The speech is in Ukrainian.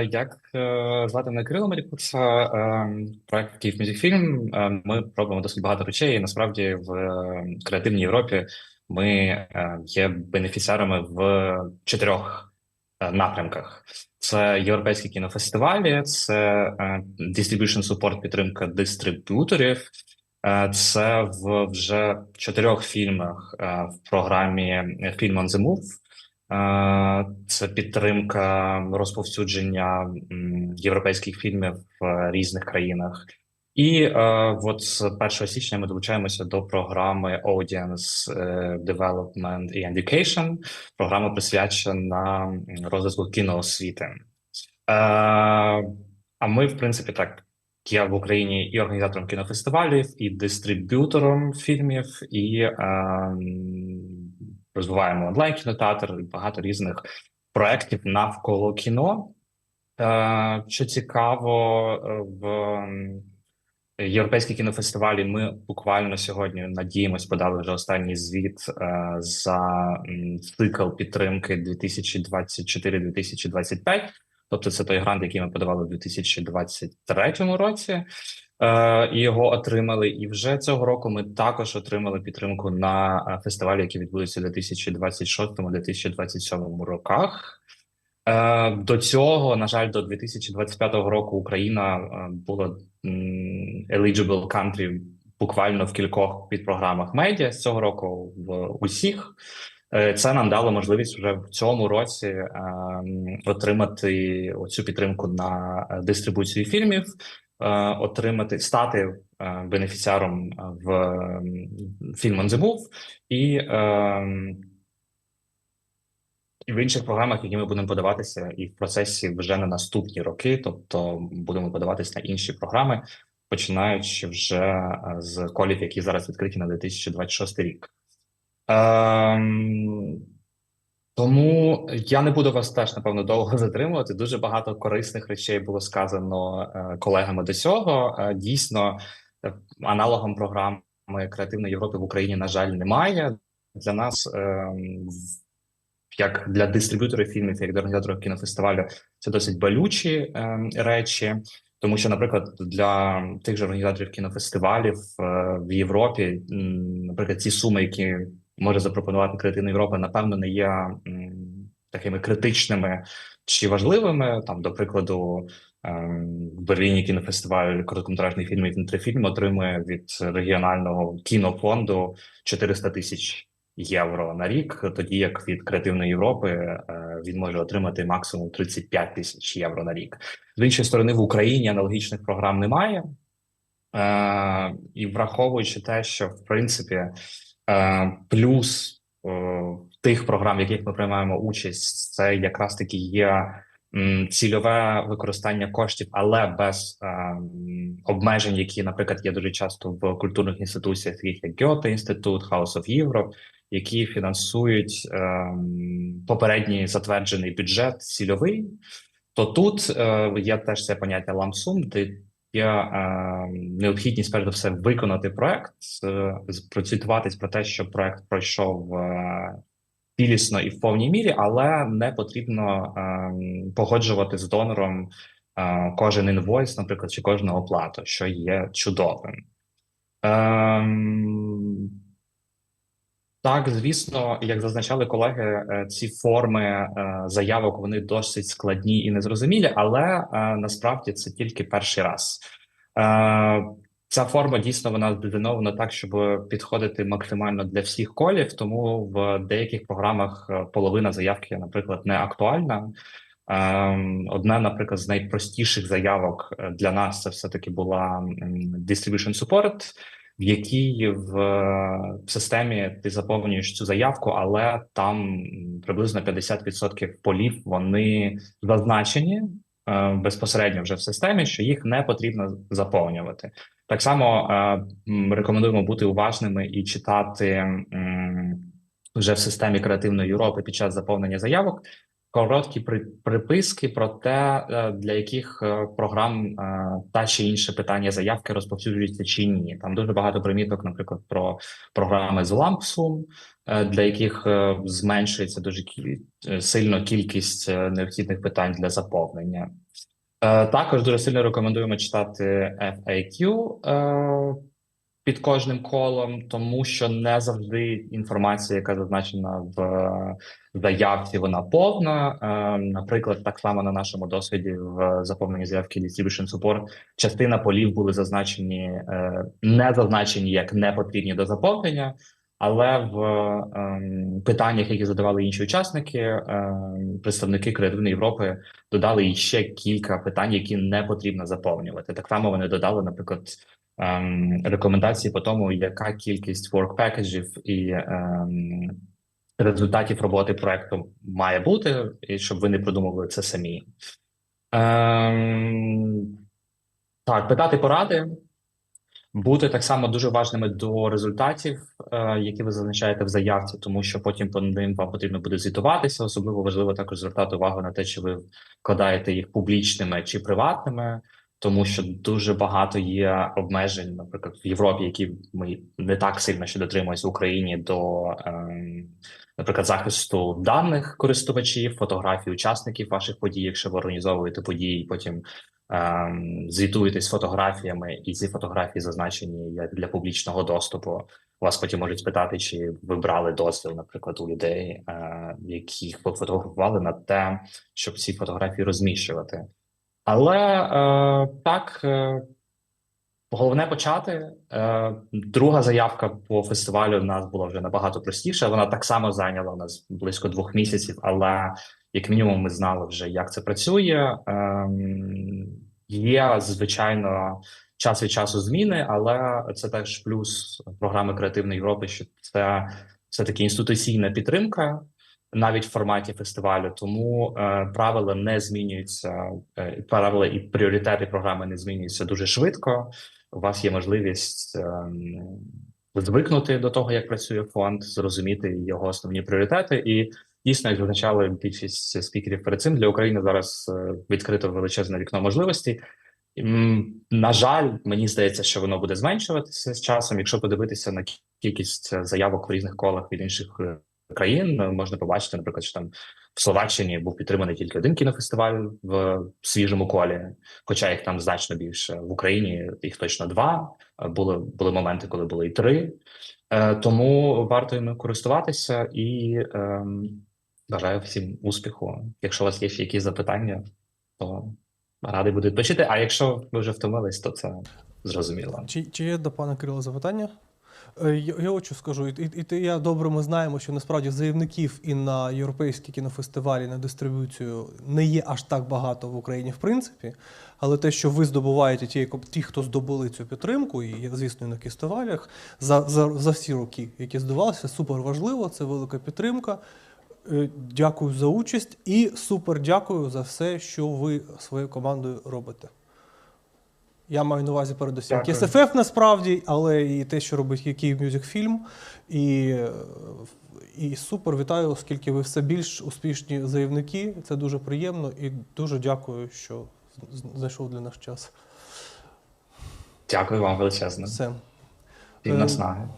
Як е, звати мене Кирило Марікуца, е, проект Київ Мюзикфільм. Е, Ми пробуємо досить багато речей. І насправді в е, креативній Європі ми є бенефіціарами в чотирьох напрямках: це європейські кінофестивалі, це distribution support, підтримка дистриб'юторів. Це в вже чотирьох фільмах в програмі Film on the Move. Це підтримка розповсюдження європейських фільмів в різних країнах. І е, от з 1 січня ми долучаємося до програми Audience е, Development і Education. Програма присвячена розвитку кіноосвіти. Е, а ми, в принципі, так. Я в Україні і організатором кінофестивалів, і дистриб'ютором фільмів, і е, розвиваємо онлайн кінотеатр і багато різних проєктів навколо кіно. Е, що цікаво, е, в м, європейські кінофестивалі ми буквально сьогодні надіємось, подали вже останній звіт е, за цикл підтримки 2024-2025. Тобто, це той грант, який ми подавали у 2023 році. Е, його отримали. І вже цього року ми також отримали підтримку на е, фестивалі, які відбудуться у 2026-2027 роках. Е, До цього, на жаль, до 2025 року Україна була eligible country буквально в кількох підпрограмах медіа з цього року в усіх. Це нам дало можливість вже в цьому році е, отримати оцю підтримку на дистрибуцію фільмів, отримати стати е, бенефіціаром е, в м, Film on the Move і, е, в інших програмах, які ми будемо подаватися, і в процесі вже на наступні роки, тобто будемо подаватися на інші програми, починаючи вже е, з колів, які зараз відкриті на 2026 рік. Ем, тому я не буду вас теж напевно довго затримувати. Дуже багато корисних речей було сказано е, колегами до цього. Е, дійсно, е, аналогом програми Креативної Європи в Україні, на жаль, немає. Для нас, ем, як для дистриб'юторів фільмів, як для організаторів кінофестивалю, це досить болючі ем, речі. Тому що, наприклад, для тих же організаторів кінофестивалів в Європі, наприклад, ці суми, які може запропонувати Креативна Європа, напевно, не є такими критичними чи важливими. Там, до прикладу, ем, в Берліні кінофестиваль короткометражних фільмів «Інтрифільм» отримує від регіонального кінофонду 400 тисяч євро на рік, тоді як від Креативної Європи е, він може отримати максимум 35 тисяч євро на рік. З іншої сторони, в Україні аналогічних програм немає. Е, і враховуючи те, що в принципі плюс е, тих програм, в яких ми приймаємо участь, це якраз таки є цільове використання коштів, але без е, обмежень, які, наприклад, є дуже часто в культурних інституціях, таких як Гьоте інститут, House of Europe, які фінансують е, попередній затверджений бюджет цільовий. То тут е, є теж це поняття ламсум, де є е, необхідність перш за все виконати проект, процитуватись про те, що проект пройшов е, цілісно і в повній мірі, але не потрібно е, погоджувати з донором кожен інвойс, наприклад, чи кожну оплату, що є чудовим. Так, звісно, як зазначали колеги, е, ці форми е, заявок вони досить складні і незрозумілі, але е, насправді це тільки перший раз. Ця форма дійсно вона здизайнована так, щоб підходити максимально для всіх колів. Тому в деяких програмах половина заявки, наприклад, не актуальна. Одна, наприклад, з найпростіших заявок для нас це все-таки була м, Distribution Support, в якій в, е, в системі ти заповнюєш цю заявку, але там приблизно 50% полів вони зазначені е, безпосередньо вже в системі, що їх не потрібно заповнювати. Так само е, рекомендуємо бути уважними і читати м, вже в системі креативної Європи під час заповнення заявок. Короткі при- приписки про те, е, для яких е, програм е, та чи інше питання заявки розповсюджується чи ні. Там дуже багато приміток, наприклад, про програми з лампсум, для яких зменшується дуже сильно кількість необхідних питань для заповнення. Також дуже сильно рекомендуємо читати FAQ під кожним колом, тому що не завжди інформація, яка зазначена в заявці, вона повна. Е, Наприклад, так само на нашому досвіді в заповненні заявки Distribution Support частина полів були зазначені, е, не зазначені як непотрібні до заповнення. Але в ем, питаннях, які задавали інші учасники, ем, представники Креативної Європи додали іще кілька питань, які не потрібно заповнювати. Так само вони додали, наприклад, ем, рекомендації по тому, яка кількість work пекеджів і ем, результатів роботи проекту має бути, і щоб ви не придумували це самі. Ем, так, питати поради. Бути так само дуже важними до результатів, е, які ви зазначаєте в заявці, тому що потім по ним вам потрібно буде звітуватися. Особливо важливо також звертати увагу на те, чи ви вкладаєте їх публічними чи приватними, тому що дуже багато є обмежень, наприклад, в Європі, які ми не так сильно ще дотримуємося в Україні до, ем, наприклад, захисту даних користувачів, фотографій учасників ваших подій, якщо ви організовуєте події, потім ем, звітуєтесь фотографіями, і ці фотографії зазначені для публічного доступу. Вас потім можуть спитати, чи ви брали дозвіл, наприклад, у людей, е, яких ви фотографували на те, щоб ці фотографії розміщувати. Але е, так, е, головне почати. Е, друга заявка по фестивалю в нас була вже набагато простіша. Вона так само зайняла у нас близько двох місяців, але як мінімум ми знали вже, як це працює. Ем, є, звичайно, час від часу зміни, але це теж плюс програми Креативної Європи, що це все-таки інституційна підтримка навіть в форматі фестивалю. Тому е, правила не змінюються, е, правила і пріоритети програми не змінюються дуже швидко. У вас є можливість ем, звикнути до того, як працює фонд, зрозуміти його основні пріоритети. І дійсно, як зазначали більшість спікерів перед цим, для України зараз е, відкрито величезне вікно можливостей. На жаль, мені здається, що воно буде зменшуватися з часом. Якщо подивитися на кількість е, заявок в різних колах від інших е, країн, е, можна побачити, наприклад, що там в Словаччині був підтриманий тільки один кінофестиваль в свіжому колі, хоча їх там значно більше. В Україні їх точно два. Е, Були були моменти, коли були і три. Е, Тому варто їм користуватися і ем, бажаю всім успіху. Якщо у вас є ще якісь запитання, то радий буду відпочити. А якщо ви вже втомились, то це зрозуміло. Чи, чи є до пана Кирила запитання? Е, Я, я от скажу, і, і, ти, я добре ми знаємо, що насправді заявників і на європейські кінофестивалі на дистрибуцію не є аж так багато в Україні, в принципі. Але те, що ви здобуваєте, ті, ті хто здобули цю підтримку, і звісно, і на фестивалях, за, за, за всі роки, які здавалися, супер важливо, це велика підтримка. Е, Дякую за участь і супер дякую за все, що ви своєю командою робите. Я маю на увазі передусім Дякую. КСФФ насправді, але і те, що робить Київ Мюзик Фільм. І, і супер вітаю, оскільки ви все більш успішні заявники. Це дуже приємно і дуже дякую, що знайшов для нас час. Дякую вам величезно. Все. Наснаги.